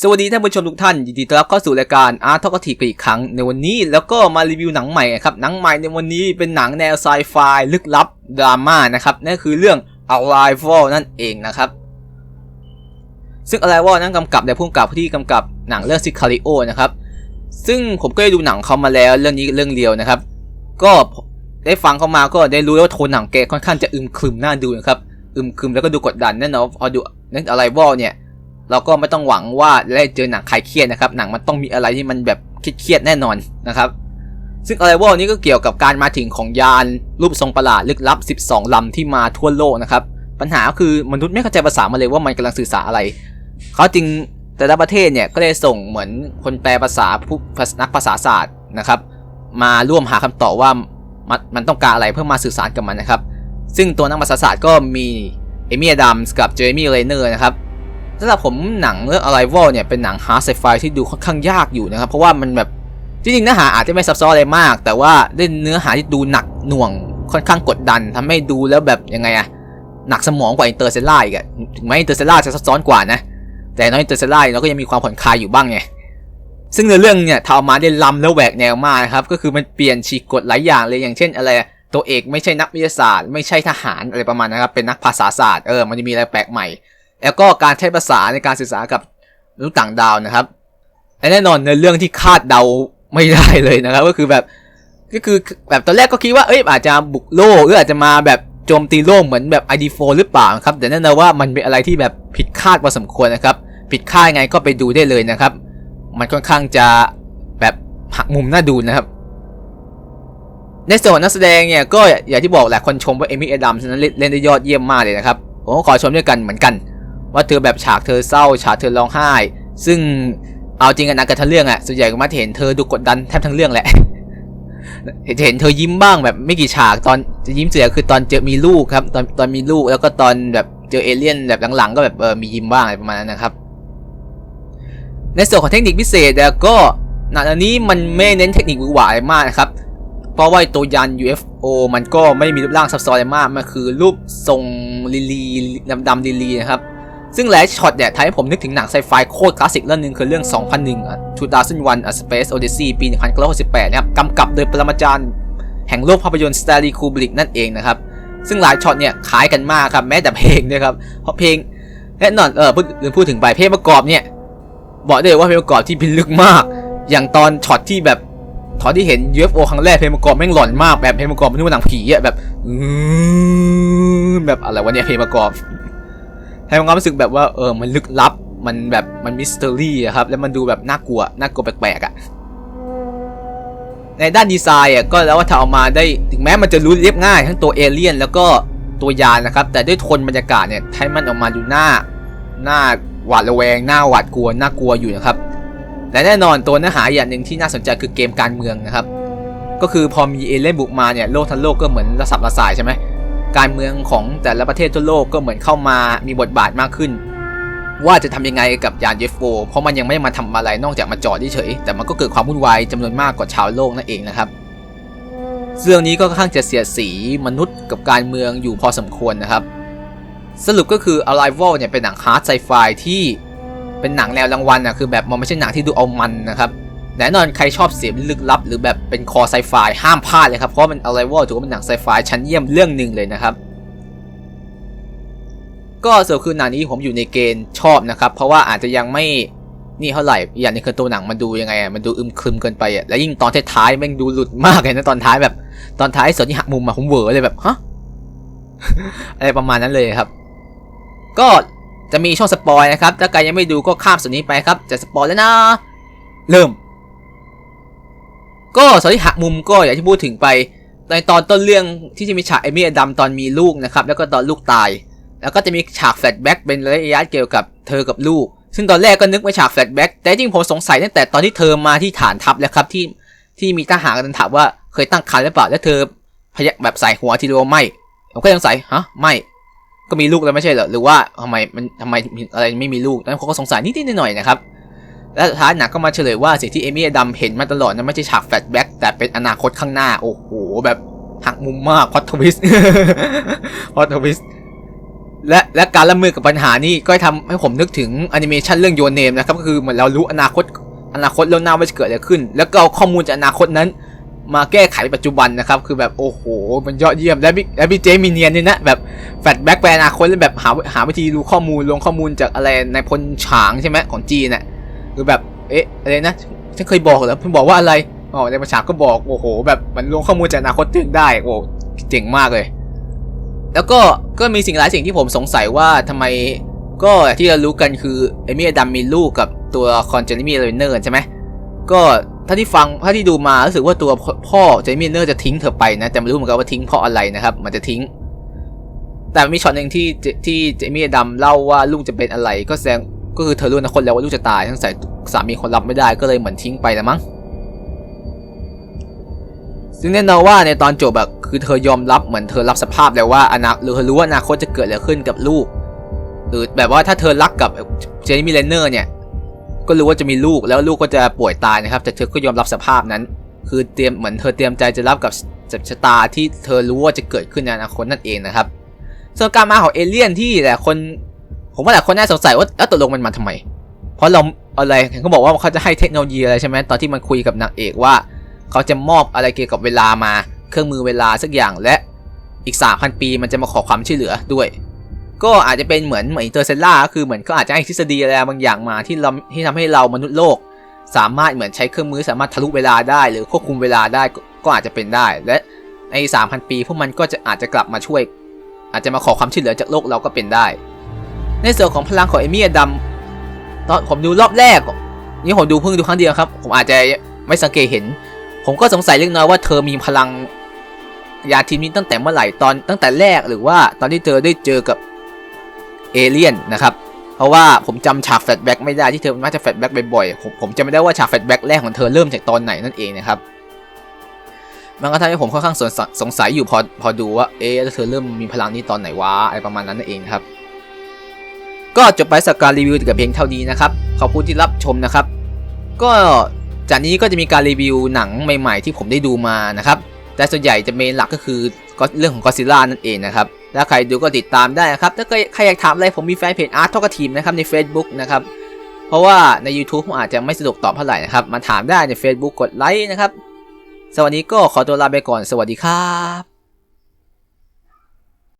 สวัสดีท่านผู้ชมทุกท่านยินดีต้อนรับเข้าสู่รายการอาร์ทอกทีอีกครั้งในวันนี้แล้วก็มารีวิวหนังใหม่ครับหนังใหม่ในวันนี้เป็นหนังแนวไซไฟลึกลับดราม่านะครับนั่นคือเรื่อง Arrival นั่นเองนะครับ ซึ่ง Arrival นั้นกำกับโดยผู้กำกับที่กำกับหนังเรื่อง Sicario นะครับซึ่งผมก็ได้ดูหนังเขามาแล้วเรื่องนี้เรื่องเดียวนะครับ ก็ได้ฟังเขามาก็ได้รู้แล้วว่าโทนหนังแกค่อนข้างจะอึมครึมน่าดูนะครับอึมครึมแล้วก็ดูกดดันแน่นอนพอดูนั่น Arrival เนี่ย เราก็ไม่ต้องหวังว่าจะได้เจอหนังคลายเครียดนะครับ หนังมันต้องมีอะไรที่มันแบบเครียดแน่นอนนะครับ ซึ่งอะไรวอนี้ก็เกี่ยวกับการมาถึงของยานรูปทรงประหลาดลึกลับ 12 ลำที่มาทั่วโลกนะครับ ปัญหาคือมนุษย์ไม่เข้าใจภาษามาเลยว่ามันกำลังสื่อสารอะไร เขาจึงแต่ละประเทศเนี่ยก็ได้ส่งเหมือนคนแปลภาษาผู้นักภาษาศาสตร์นะครับ มาร่วมหาคำตอบว่ามันมันต้องการอะไรเพื่อมาสื่อสารกับมันนะครับ ซึ่งตัวนักภาษาศาสตร์ก็มีเอมี่ดัมส์กับเจมี่เรเนอร์นะครับ สำหรับผมหนังเรื่อง Arrival เนี่ยเป็นหนังฮาร์ดไซไฟที่ดูค่อนข้างยากอยู่นะครับ เพราะว่ามันแบบจริงๆเนื้อหาอาจจะไม่ซับซ้อนอะไรมาก แต่ว่าเล่นเนื้อหาที่ดูหนักหน่วงค่อนข้างกดดันทำให้ดูแล้วแบบยังไงอะหนักสมองกว่าอินเตอร์เซล่าอีกอะถึงแม้อินเตอร์เซล่าจะซับซ้อนกว่านะ แต่น้อยอินเตอร์เซล่าเราก็ยังมีความผ่อนคลายอยู่บ้างไงซึ่งในเรื่องเนี่ยทำมาได้ล้ำแล้วแหวกแนวมากนะครับก็คือมันเปลี่ยนฉีกกฎหลายอย่างเลยอย่างเช่นอะไรตัวเอกไม่ใช่นักวิทยาศาสตร์ ไม่ใช่ทหารอะไรประมาณนะครับเป็นนักภาษาศาสตร์เออมันจะมีอะไรแปลกใหม่ แล้วก็การใช้ภาษาในการสื่อสารกับมนุษย์ต่างดาวนะครับและแน่นอนในเรื่องที่คาดเดาไม่ได้เลยนะครับ ก็คือแบบก็คือแบบตอนแรกก็คิดว่าเอ้ยอาจจะบุกโลกหรืออาจจะมาแบบโจมตีโลกเหมือนแบบ ID4 หรือเปล่าครับ แต่แน่นอนว่ามันเป็นอะไรที่แบบผิดคาดพอสมควรนะครับ ผิดคาดไงก็ไปดูได้เลยนะครับ มันค่อนข้างจะแบบหักมุมน่าดูนะครับ ในส่วนนักแสดงเนี่ยก็อย่างที่บอกแหละคนชมว่าเอมี่เอดัมนั้นเล่นได้ยอดเยี่ยมมากเลยนะครับผมก็ขอชมด้วยกันเหมือนกัน ว่าเธอแบบฉากเธอเศร้า ฉากเธอร้องไห้ ซึ่งเอาจริงกันนะกันทั้งเรื่องอะส่วนใหญ่ก็มาเห็นเธอดูกดดันแทบทั้งเรื่องแหละเห็นเธอยิ้มบ้างแบบไม่กี่ฉากตอนจะยิ้มเสียคือตอนเจอมีลูกครับ ตอนตอนมีลูกแล้วก็ตอนแบบเจอเอเลี่ยนแบบหลังๆ ก็แบบเออมียิ้มบ้างอะไรประมาณนั้นนะครับ ในส่วนของเทคนิคพิเศษแล้วก็หนังอันนี้มันไม่เน้นเทคนิคหวือหวายมากนะครับ เพราะว่าตัวยาน UFO มันก็ไม่มีรูปร่างซับซ้อนอะไรมาก มันคือรูปทรงลีลีดำๆลีลีนะครับ ซึ่งหลายช็อตเนี่ยทำให้ผมนึกถึงหนังไซไฟโคตรคลาสสิกเรื่องนึงคือเรื่อง 2001 2001 A Space Odyssey ปี 1968 นะครับกำกับโดยปรมาจารย์แห่งโลกภาพยนตร์สตาร์ลีคูบริกนั่นเองนะครับ ซึ่งหลายช็อตเนี่ยคล้ายกันมากครับแม้แต่เพลงเนี่ยครับเพราะเพลงแน่นอนเออพูดพูดถึงไปเพลงประกอบเนี่ยบอกได้เลยว่าเพลงประกอบที่พิลึกมาก อย่างตอนช็อตที่แบบตอนที่เห็น UFO ครั้งแรกเพลงประกอบแม่งหลอนมากแบบเพลงประกอบไม่รู้ว่าหนังผีอะแบบแบบอะไรวะเนี่ยเพลงประกอบ ให้ความรู้สึกแบบว่าเออมันลึกลับมันแบบมันมิสเตอรี่อะครับแล้วมันดูแบบน่ากลัวน่ากลัวแปลกๆอะในด้านดีไซน์อะก็แล้วว่าทำออกมาได้ถึงแม้มันจะรู้เรียบง่าย ทั้งตัวเอเลี่ยนแล้วก็ตัวยานนะครับ แต่ด้วยทนบรรยากาศเนี่ยให้มันออกมาดูหน้าหน้าหวาดระแวงหน้าหวาดกลัวน่ากลัวอยู่นะครับและแน่นอนตัวเนื้อหาอย่างหนึ่งที่น่าสนใจคือเกมการเมืองนะครับ ก็คือพอมีเอเลี่ยนบุกมาเนี่ยโลกทั้งโลกก็เหมือนระสับระสายใช่ไหม การเมืองของแต่ละประเทศทั่วโลกก็เหมือนเข้ามามีบทบาทมากขึ้น ว่าจะทำยังไงกับยานเยฟโฟเพราะมันยังไม่มาทำอะไรนอกจากมาจอดเฉยแต่มันก็เกิดความวุ่นวายจำนวนมากกว่าชาวโลกนั่นเองนะครับเรื่องนี้ก็ค่อนข้างจะเสียสีมนุษย์กับการเมืองอยู่พอสมควรนะครับ สรุปก็คือ Arrival เนี่ยเป็นหนังฮาร์ดไซไฟที่เป็นหนังแนวรางวัลนะคือแบบมันไม่ใช่หนังที่ดูเอามันนะครับ แน่นอนใครชอบเสียงลึกลับ หรือแบบเป็นคอไซไฟห้ามพลาดเลยครับ เพราะมันอะไรว่าถือว่าเป็นหนังไซไฟชั้นเยี่ยมเรื่องหนึ่งเลยนะครับ ก็สรุปคือหนังนี้ผมอยู่ในเกณฑ์ชอบนะครับ เพราะว่าอาจจะยังไม่นี่เท่าไหร่อย่างนี้คือตัวหนังมันดูยังไงมันดูอึมครึมเกินไปอะและยิ่งตอนท้ายๆแม่งดูหลุดมากเลยนะตอนท้ายแบบ ตอนท้ายส่วนที่หักมุมมาผมเวอร์เลยแบบฮะอะไรประมาณนั้นเลยครับ ก็จะมีช่องสปอยนะครับ ถ้าใครยังไม่ดูก็ข้ามส่วนนี้ไปครับ จะสปอยแล้วนะ เริ่ม ก็สอนที่หักมุมก็อย่างที่พูดถึงไป ในตอนต้นเรื่องที่จะมีฉากเอมี่ดำตอนมีลูกนะครับ แล้วก็ตอนลูกตาย แล้วก็จะมีฉากแฟลชแบ็กเป็นระยะเกี่ยวกับเธอกับลูก ซึ่งตอนแรกก็นึกว่าฉากแฟลชแบ็กแต่จริงผมสงสัยตั้งแต่ตอนที่เธอมาที่ฐานทัพแล้วครับที่ที่มีทหารกันถามว่าเคยตั้งครรภ์หรือเปล่า แล้วเธอพยักแบบใส่หัวทีเดียวไม่ ผมก็สงสัยฮะไม่ก็มีลูกแล้วไม่ใช่เหรอหรือว่าทำไมมันทำไมอะไรไม่มีลูกนั้นผมก็สงสัยนิดๆหน่อยๆนะครับ และท้ายหนังก็มาเฉลยว่าสิ่งที่เอมี่ดำเห็นมาตลอดนั้นไม่ใช่ฉากแฟลชแบ็กแต่เป็นอนาคตข้างหน้า โอ้โห แบบหักมุมมากพอทวิสพอทวิสและและการรับมือกับปัญหานี้ก็ทำให้ผมนึกถึงแอนิเมชันเรื่องโยนเนมนะครับก็คือเหมือนเรารู้อนาคตอนาคตล่วงหน้าว่าจะเกิดอะไรขึ้น แล้วก็เอาข้อมูลจากอนาคตนั้น มาแก้ไขปัจจุบันนะครับ คือแบบโอ้โห มันยอดเยี่ยมและพี่และพี่เจมีเนียนเนี่ยนะแบบแฟลชแบ็กไปอนาคตแล้วแบบหาหาวิธีรู้ข้อมูลลงข้อมูลจากอะไรในพลฉางใช่ไหมของจีนน่ะ คือแบบเอ๊ะอะไรนะฉันเคยบอกเหรอเพิ่งบอกว่าอะไรอ๋อในภาษาก็บอกโอ้โห แบบมันลงข้อมูลจากอนาคตถึงได้โอ้เจ๋งมากเลย แล้วก็ก็มีสิ่งหลายสิ่งที่ผมสงสัยว่าทำไมก็ที่เรารู้กันคือเอมี่อดัมมีลูกกับตัวคอนเจนมี่เลเนอร์ใช่ไหมก็ถ้าที่ฟังถ้าที่ดูมารู้สึกว่าตัวพ่อเจมี่เนอร์จะทิ้งเธอไปนะแต่ไม่รู้เหมือนกันว่าทิ้งเพราะอะไรนะครับมันจะทิ้ง แต่มีช็อตหนึ่งที่ที่เจมี่ดัมเล่าว่าลูกจะเป็นอะไรก็แสดง ก็คือเธอรู้นะคนแล้วว่าลูกจะตายทั้งสายสามีคนรับไม่ได้ก็เลยเหมือนทิ้งไปนะมั้งซึ่งแน่นอนว่าในตอนจบแบบคือเธอยอมรับเหมือนเธอรับสภาพแล้วว่าอนาคตหรือเธอรู้ว่าอนาคตจะเกิดอะไรขึ้นกับลูก หรือแบบว่าถ้าเธอรักกับเจนนี่เลนเนอร์เนี่ยก็รู้ว่าจะมีลูกแล้วลูกก็จะป่วยตายนะครับ แต่เธอก็ยอมรับสภาพนั้น คือเตรียมเหมือนเธอเตรียมใจจะรับกับชะตาที่เธอรู้ว่าจะเกิดขึ้นในอนาคตนั่นเองนะครับส่วนการมาของเอเลี่ยนที่หลายคน ผมว่าหลายคนน่าสงสัยว่าแล้วตกลงมันมาทำไม เพราะเราอะไรเห็นเขาบอกว่าเขาจะให้เทคโนโลยีอะไรใช่ไหมตอนที่มันคุยกับนางเอกว่า เขาจะมอบอะไรเกี่ยวกับเวลามา เครื่องมือเวลาสักอย่างและอีก 3,000 ปีมันจะมาขอความช่วยเหลือด้วย ก็อาจจะเป็นเหมือนเหมือนเตอร์เซล่าก็คือเหมือนก็อาจจะให้ทฤษฎีอะไรบางอย่างมาที่เราที่ทำให้เรามนุษย์โลก สามารถเหมือนใช้เครื่องมือสามารถทะลุเวลาได้ หรือควบคุมเวลาได้ก็ก็อาจจะเป็นได้ และใน3,000 ปี พวกมันก็จะอาจจะกลับมาช่วย อาจจะมาขอความช่วยเหลือจากโลกเราก็เป็นได้ ในส่วนของพลังของเอมี่อดัมตอนผมดูรอบแรก นี่ผมดูเพิ่งดูครั้งเดียวครับ ผมอาจจะไม่สังเกตเห็น ผมก็สงสัยเล็กน้อยว่าเธอมีพลังยาทีมนี้ตั้งแต่เมื่อไหร่ตอนตั้งแต่แรกหรือว่าตอนที่เธอได้เจอกับเอเลี่ยนนะครับเพราะว่าผมจำฉากแฟลชแบ็กไม่ได้ที่เธอมักจะแฟลชแบ็กบ่อยๆผมผมจำไม่ได้ว่าฉากแฟลชแบ็กแรกของเธอเริ่มจากตอนไหนนั่นเองนะครับมันก็ทำให้ผมค่อนข้างสงสัยอยู่พอพอดูว่าเอ๊ะเธอเริ่มมีพลังนี้ตอนไหนวะอะไรประมาณนั้นนั่นเองครับ ก็จบไปสักการรีวิวแต่เพียงเท่านี้นะครับ ขอบคุณที่รับชมนะครับ ก็จากนี้ก็จะมีการรีวิวหนังใหม่ ๆ ที่ผมได้ดูมานะครับ แต่ส่วนใหญ่จะเมนหลักก็คือเรื่องของก็ซิล่านั่นเองนะครับ ถ้าใครดูก็ติดตามได้นะครับ ถ้าใครอยากถามอะไรผมมีแฟนเพจอาร์ตทอกทีมนะครับใน Facebook นะครับ เพราะว่าใน YouTube ผมอาจจะไม่สะดวกตอบเท่าไหร่นะครับ มาถามได้ใน Facebook กดไลค์นะครับ สวัสดีก็ขอตัวลาไปก่อน สวัสดีครับ